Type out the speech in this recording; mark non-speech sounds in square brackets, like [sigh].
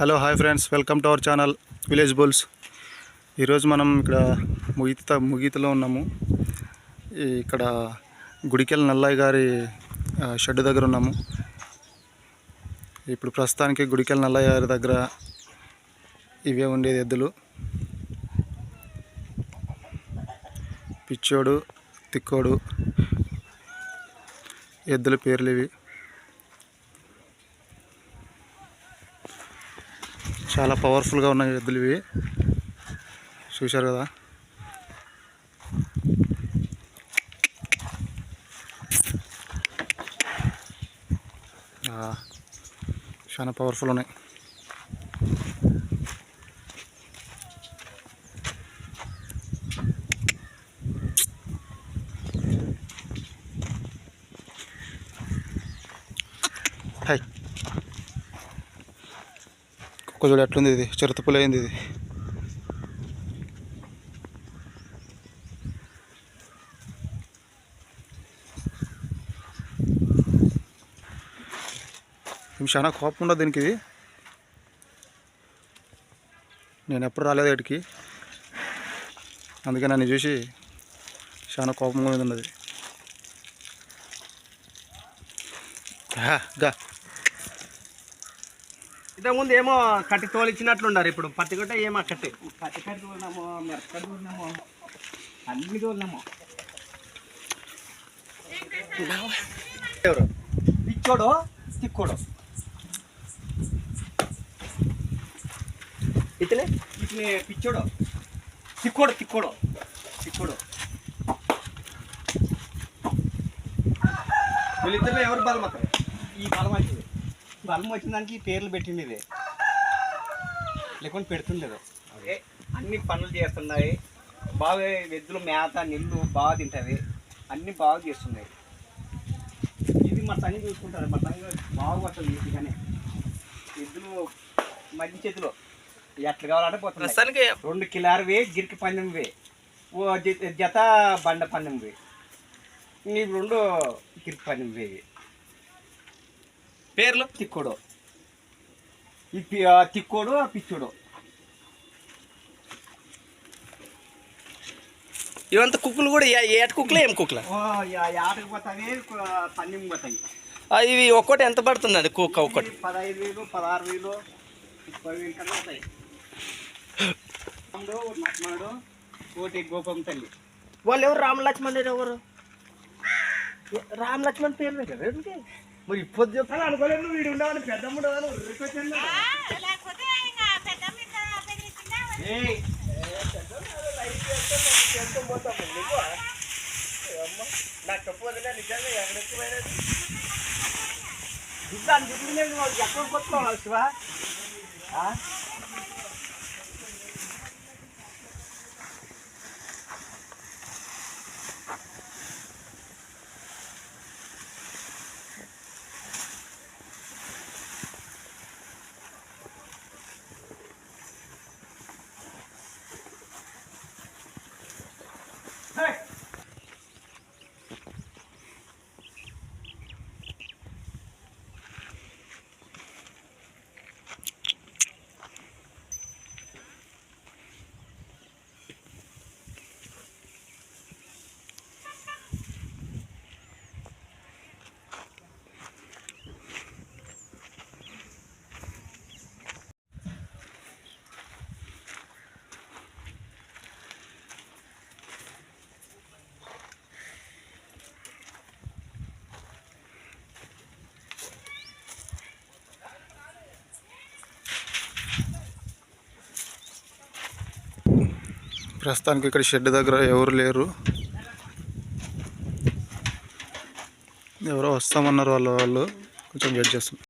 Hello hi friends. Welcome to our channel village bulls. ఈరోజు మనం ఇక్కడ ముగిత ముగితలో ఉన్నాము. ఇక్కడ గుడికెళ్ళ నల్లయ్య గారి షెడ్ దగ్గర ఉన్నాము. ఇప్పుడు ప్రస్తుతానికి గుడికెళ్ళ నల్లయ్య గారి దగ్గర ఇవే ఉండేది ఎద్దులు. పిచ్చోడు తిక్కోడు ఎద్దుల పేర్లు ఇవి. చాలా పవర్ఫుల్గా ఉన్నాయి ఎద్దులు ఇవి. చూశారు కదా? చాలా పవర్ఫుల్ ఉన్నాయి. హాయ్ కుక్క చూడు ఎట్లుంది ఇది. చిరుతపులైంది ఇది చాలా కోపం ఉండదు దీనికి ఇది. నేను ఎప్పుడు రాలేదు ఇక్కడికి. అందుకే నన్ను చూసి చాలా కోపంగా మీద ఉన్నది. గా. ఇంతకుముందు ఏమో కట్టి తోలిచ్చినట్లున్నారు ఇప్పుడు. పత్తి కొట్ట ఏమో కట్టి. పత్తి కట్టి తోలినామో మిరపకట్టి తోలినామో అన్ని తోలినామో. ఎవరు? పిచ్చోడు తిక్కోడు. ఇతనే? ఇతని పిచ్చోడు. తిక్కోడు తిక్కోడు. తిక్కోడు. వీళ్ళిద్దరిలో ఎవరు బలం అక్కడ ఈ బలం వచ్చింది బలం వచ్చిన దానికి పేర్లు పెట్టింది ఇది. లేకుంటే పెడుతుండేది. అన్ని పనులు చేస్తున్నాయి. బాగా ఎద్దులు మేత నీళ్ళు బాగా తింటది. అన్ని బాగా చేస్తున్నాయి. ఇది మా సంగి చూసుకుంటారు? మా సంగి బాగా పడుతుంది ఈజీగానే ఎద్దులు మంచి చేతిలో ఎట్లా కావాలంటే పోతుంది రెండు కిలారువే గిరికి పందెంవే ఓ జ- జత బండ పందెంవే ఇవి రెండు గిరికి పందెంవే ఇవి. పేర్లు? తిక్కోడు. ఈ ఆ తిక్కోడు ఆ పిచ్చోడు. ఇవంతా కుక్కలు కూడా ఏట కుక్కలే ఏం కుక్కల? ఓ, యా- యాటకు పోతాయి. పోతాయి ఇవి ఒక్కటి ఎంత పడుతుంది అది కుక్క ఒక్కటి? పదహైదు వేలు పదహారు వేలు ముప్పై వేలు కన్నా అవుతాయి లక్ష్మణుడు కోటి గోపం తల్లి. వాళ్ళు ఎవరు రామ ఎవరు? రామ లక్ష్మణ్ పేరు కదా? మరి ఇప్పుడు చెప్తాను అనుకోలేదు వీడు ఉండవని పెద్దమ్ముడు నాకు చెప్పవద్దులే, నిజంగా ఎక్కడెక్కువైనది. [laughs] దిద్దాను దిద్దు నేను ఎక్కడ కొట్టుకోవాలి శివ? ప్రస్తుతానికి ఇక్కడ షెడ్ దగ్గర ఎవరు లేరు. ఎవరో వస్తామన్నారు వాళ్ళ వాళ్ళు. కొంచెం వెయిట్ చేస్తాం